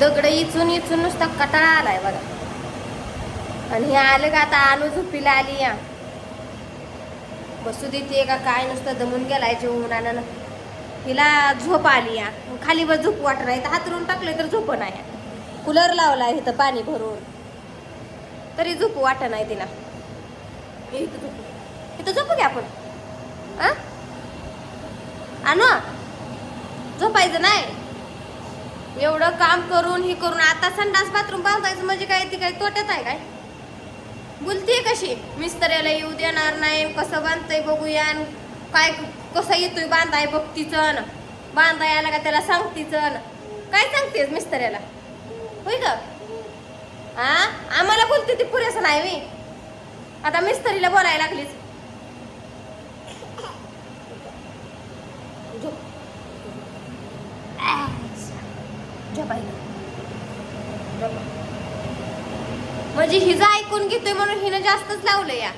दगड इचून इचून नुसता कटाळा आलाय बघा. आणि हे आलं का आता आणू झोपीला आली या. बसू देते का काय नुसतं दमून गेलाय जेवून ना. हिला झोप आली या. मग खाली वर झोप वाटत नाही. तर हातरून टाकले तर झोप नाही कूलर लावलाय इथं पाणी भरून. तरी झोप वाटत नाही तिला. इथं झोपू. इथं झोपू घ्या आपण? आणू झोपायचं नाही. एवढं काम करून हे करून आता संडास बाथरूम बांधायचं म्हणजे काय? ती काय तोट्यात आहे काय? बोलतीये कशी? मिस्त्र्याला येऊ देणार नाही कसं बांधतंय बघूया. काय कसं येतोय बांधाय बघतीचं बांधाय आला का त्याला सांगतीचं काय सांगतेस मिस्त्र्याला होय ग? हा आम्हाला बोलते ती पुरेसं नाही मी आता मिस्त्रीला बोलायला लागलीच झोप. झोपायला. झोपा. म्हणजे हिचं ऐकून घेतोय म्हणून हिनं जास्तच लावलं या.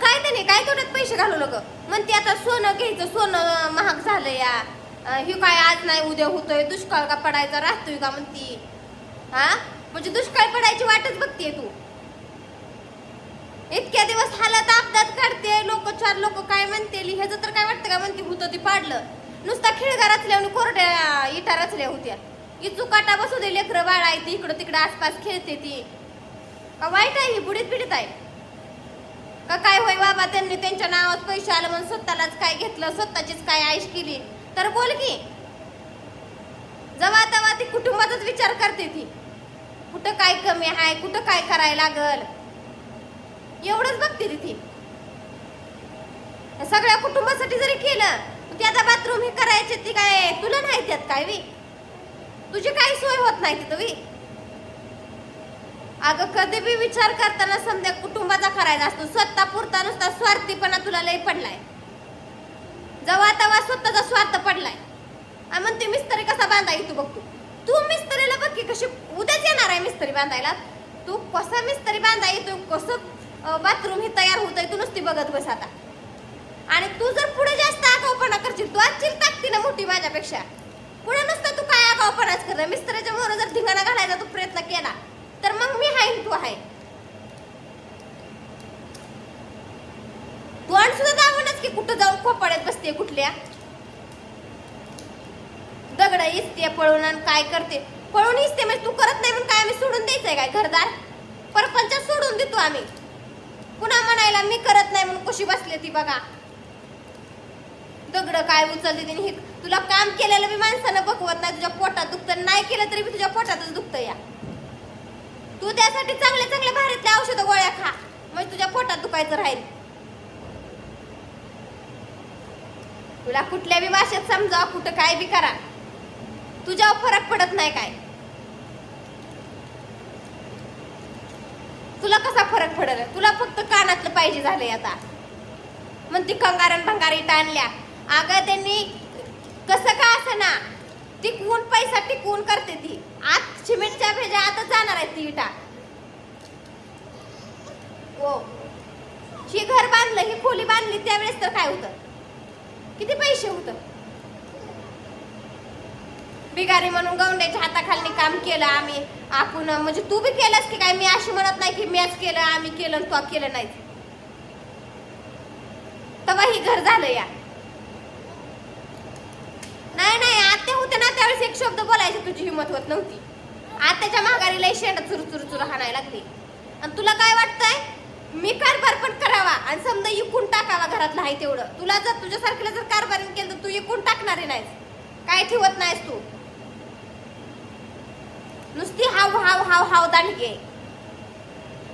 काय त्याने काय तोट्यात पैसे घालवलं ग म्हणते आता सोनं घ्यायचं सोनं महाग झालं या. हे काय आज नाही उद्या होतोय दुष्काळ का पडायचा राहतोय का म्हणती? हा? म्हणजे दुष्काळ पडायची वाटच बघतीये तू. इतक्या दिवस हालत अपघात काढते लोक चार लोक काय म्हणते ह्याचं तर काय वाटतं का म्हणते होतं ते पाडलं? नुसता खिळगा रचल्या आणि कोरड्या इटा रचल्या होत्या. इचू काटा बसू दे लेकरं बाळ आहे ती इकडं तिकडं आसपास खेळते ती. का वाईट आहे ही? बुडीत बिडीत आहे. का काय होय बाबा त्यांनी त्यांच्या नावात पैसे आलं म्हणून स्वतःलाच काय घेतलं स्वतःचीच काय आईश केली? तर बोल की. जवा तवा ती कुटुंबाचाच विचार करते ती. कुठं काय कमी आहे कुठं काय करायला लागल? एवढंच बघते ती ती. सगळ्या कुटुंबासाठी जरी केलं ती आता बाथरूम हे करायचे ती काय? तुला नाही त्यात काय वी? तुझी काही सोय होत नाही तिथं वी. अगं कधी बी विचार करताना समजा कुटुंबाचा करायचा असतो स्वतः पुरता नुसता स्वार्थीपणा तुला लय पडलाय. जवा तवा स्वतःचा स्वार्थ पडलाय. आणि म्हणते मिस्त्री कसा बांधाय तू बघतो तू. मिस्त्रीला बघ की कशी उद्याच येणार आहे मिस्त्री बांधायला. तू कसा मिस्त्री बांधाय येतो कसं बाथरूम हे तयार होत आहे तू नुसती बघत बस आता. आणि तू जर पुढे जास्त आगाऊपणा करशील तू आजची ताकती ना मोठी माझ्यापेक्षा. पुढे नुसतं तू काय आगाऊपणाच कर मिस्त्रीच्या मोर जर धिंगाणा घालायचा तू प्रयत्न केला तर मग मी हाय तू आहे तू आणि सुद्धा दावणच की कुठं जाऊन खोपाड्यात बसते कुठल्या? दगड इसते पळून आणि काय करते? पळून इसते म्हणजे तू करत नाही म्हणून काय आम्ही सोडून द्यायचंय काय? घरदार? परपंच सोडून देतो आम्ही. पुन्हा म्हणायला मी करत नाही म्हणून कशी बसले ती बघा. दगड काय उचलते तिने? हे तुला काम केलेलं बी माणसानं बघवत नाही तुझ्या पोटात दुखतं नाही केलं तरी बी तुझ्या पोटातच दुखतं या. तू त्यासाठी चांगले चांगले भारीतल्या औषध गोळ्या खा. म्हणजे तुझ्या पोटात दुखायचं राहील. तुला कुठल्या बी भाषेत समजा कुठं काय बी करा. तुझ्यावर फरक पडत नाही काय. तुला कसा फरक पडल? तुला फक्त कानातलं पाहिजे झालंय आता. मग ती कंगारण भंगारी टाणल्या अगं त्यांनी कसं का असं ना टिकवून पैसा टिकवून करते ती. आत सिमेंटच्या भेजा आता जाणार आहे ती विटा ओ हो. ही घर बांधलं ही खोली बांधली त्यावेळेस तर काय होतं? किती पैसे होतं? बिगारी म्हणून गवंड्याच्या हाताखाली काम केलं आम्ही. आपण म्हणजे तू बी केलंस की काय? मी अशी म्हणत नाही की मीच केलं आम्ही केलं तो तू केलं नाही तेव्हा ही घर झालं या नाही नाही आत्या होते ना त्यावेळेस एक शब्द बोलायची तुझी हिंमत होत नव्हती. आताच्या माघारी लय चुरू चुर चुर हाणायला लागली. आणि तुला काय वाटतंय? मी कारभार पण करावा आणि समजा इकून टाकावा घरातला आहे तेवढं. तुला जर तुझ्यासारखीला जर कारभार केलं तर तू इकून टाकणारे नाहीस. काय ठेवत नाहीस तू? नुसती हाव हाव हाव हाव दांडगे.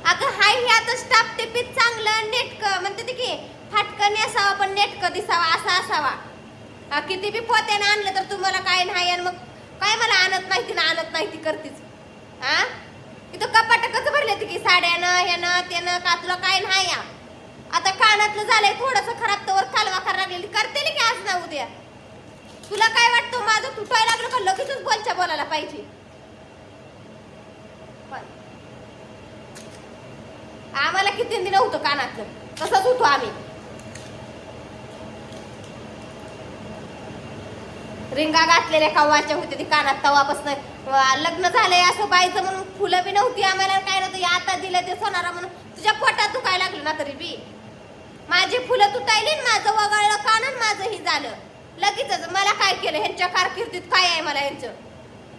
अगं हाय हे आता स्टाफ टिपीत चांगलं नेटकं म्हणते ते की फाटकन असावा पण नेटकं दिसावा असा असावा. हा, किती बी पोत्याने आणलं तर तुम्हाला काय नाही आणि मग काय मला आणत नाही ती ना आणत नाही ती करतीच. हा? इथं कपाट कसं भरले ती की साड्यानं ह्यानं त्यानं का तुला काय नाही या. आता कानातलं झालंय थोडस खराब तर कालवा करा लागलेली. करते की आज ना उद्या? तुला काय वाटतं माझं तुटायला लागलं का लगेचच बोलच्या बोलायला पाहिजे? आम्हाला किती दिन होतं कानातलं? तसंच होतो आम्ही. रिंगा घातलेल्या कव्वाच्या होत्या ती कानात तवापासून लग्न झालंय असं बाईचं म्हणून फुलं बी नव्हती आम्हाला काय नव्हतं. आता दिलं ते सोनारा म्हणून. तुझ्या पोटात दुखायला लागलं ना तरी बी. माझी फुलं तुटायली न माझं वगळलं कानून माझं ही झालं. लगेचच मला काय केलं? ह्यांच्या कारकिर्दीत काय आहे मला यांचं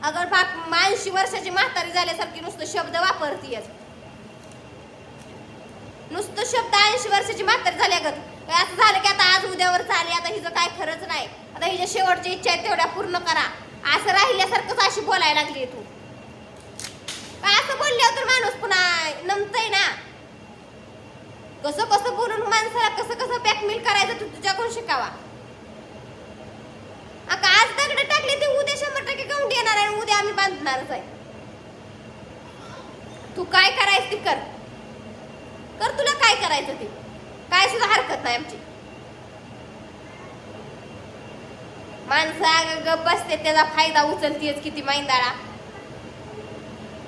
अगर बाप ऐंशी वर्षाची म्हातारी झाल्यासारखी नुसतं शब्द वापरतीयच नुसतं शब्द ऐंशी वर्षाची म्हातारी झाल्या गत असं झालं की आता आज उद्यावर चाले आता हिचं काय खरंच नाही. आता हिच्या शेवटची इच्छा आहे तेवढ्या पूर्ण करा. असं राहिल्यासारखंच अशी बोलायला लागली तू. असं बोलल्यावर तर माणूस पुन्हा नमतय ना. कसं कसं बोलून माणसाला कसं कसं बॅकमेल करायचं तू तुझ्याकडून शिकावा. आता आज दगड टाकली ते उद्या शंभर टक्के गौंडी येणार आहे आणि उद्या आम्ही बांधणारच आहे. तू काय करायचं ती कर. कर तुला काय करायचं ते. काय सुद्धा हरकत नाही आमची. माणसं अगं गप बसते त्याचा फायदा उचलतीयच किती मैंदाळा.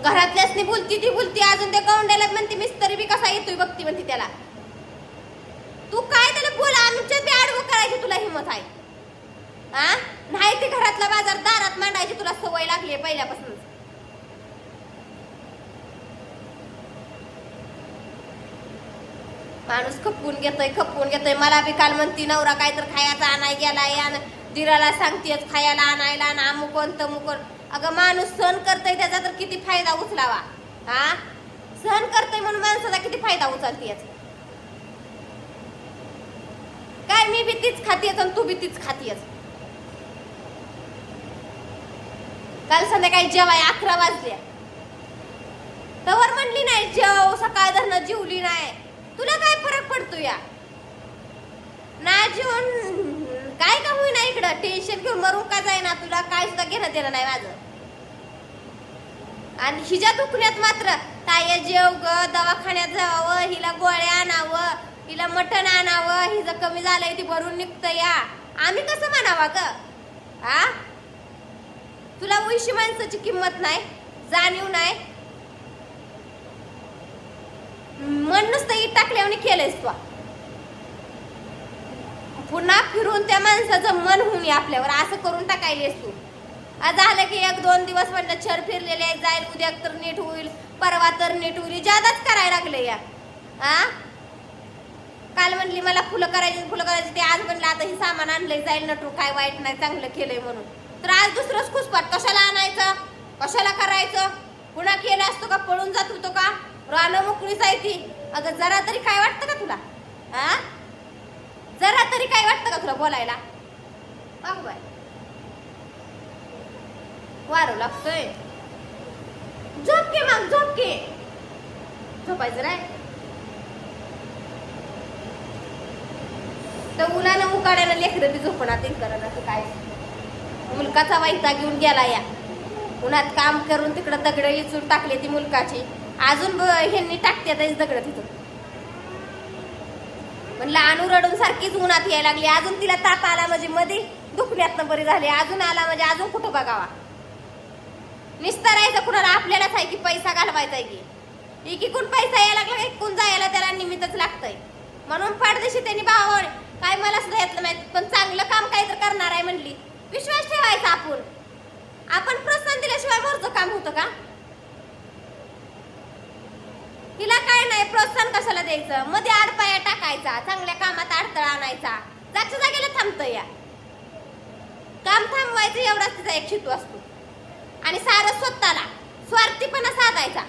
घरातल्यासनी बोलती ती बोलती अजून त्या गवंड्याला म्हणते मिस्तरी बी कसा येतोय? बघती म्हणते त्याला. तू काय त्याला बोल आमच्या बी आडवं करायची तुला हिंमत आहे. हा नाही ते घरातला बाजार दारात मांडायची तुला सवय लागली आहे पहिल्यापासून माणूस खपवून घेतोय खपवून घेतोय. मला बी काल म्हणती नवरा काय तर खायचा आणाय गेलाय आणि. दिराला सांगतेच खायला आणायला ना अमुकोन तमुकोन अगं माणूस सहन करतोय त्याचा तर किती फायदा उचलावा. हा? सहन करतोय म्हणून माणसाचा किती फायदा उचलतेच काय मी बी तीच खातीयच आणि तू बी तीच खातीयच काल संध्याकाळी जेवाय अकरा वाजल्या तवर म्हणली नाही जेव सकाळ धरणं जेवली नाही. तुला काय फरक पडतो या ना जेवण काय का होईना इकडं? टेन्शन घेऊन मरून का जाईना? तुला काय सुद्धा घेणं देणं नाही माझं. आणि हिच्या दुखण्यात मात्र ताय जेव ग दवाखान्यात जावं हिला गोळ्या आणावं हिला मटण आणावं हिचं कमी झालंय ती भरून निघतं या. आम्ही कसं म्हणावा ग? हा तुला उशी माणसाची किंमत नाही जाणीव नाही. मन नुसतं इट केलंयस तू. पुन्हा फिरून त्या माणसाचं मन होऊन आपल्यावर. असं करून टाकायलीस तू. आज झालं की एक दोन दिवस म्हणलं छर फिरलेले आहे, जाईल उद्या तर नीट होईल परवा तर नीट होईल जादाच करायला लागले या. आ? काल म्हणली मला फुलं करायची फुलं करायची ते आज म्हणलं आता हे सामान आणलंय जाईल नटू काय वाईट नाही चांगलं केलंय म्हणून. तर आज दुसरंच खुसपाट कशाला आणायचं? कशाला करायचं? पुन्हा केलं असतो का? पळून जात होतो का? रानं मोकळीच आहे ती. अगं जरा तरी काय वाटतं का तुला? हा जरा तरी काय वाटतं का तुला बोलायला? पाहू बाय वारू लागतोय. झोप के मग झोप के झोपायचं नाही. तर उन्हानं उकाड्यानं लेकरं बी झोपणार ते करत असं काय? मुलकाचा वाईटा घेऊन गेला या. उन्हात काम करून तिकडं दगडं इचून टाकले ती मुलकाची अजून ब- ह्यांनी टाकते दगड तिथं. पण आणू रडून सारखीच उन्हात यायला लागली. अजून तिला ताप आला म्हणजे मध्ये दुखण्यात बरी झाली. अजून आला म्हणजे अजून कुठं बघावा? निस्तारायचं कुणाला? आपल्यालाच आहे की पैसा घालवायचा आहे की? एकीकून पैसा यायला लागला की एकूण जायला त्याला निमित्तच लागतंय. म्हणून पाडदेशी त्यांनी भावावर काय मला सुद्धा येतलं माहीत पण चांगलं काम काय तर करणार आहे म्हणली. विश्वास ठेवायचा आपण. आपण प्रोत्साहन दिल्याशिवाय मोरचं काम होतं का हिला काय नाही प्रोत्साहन कशाला द्यायचं? मध्ये आडपाया टाकायचा चांगल्या कामात अडथळा आणायचा. जागच्या जागेला थांबतं या. काम थांबवायचं एवढाच तिचा एक शितू असतो. आणि सारं स्वतःला स्वार्थीपणा साधायचा.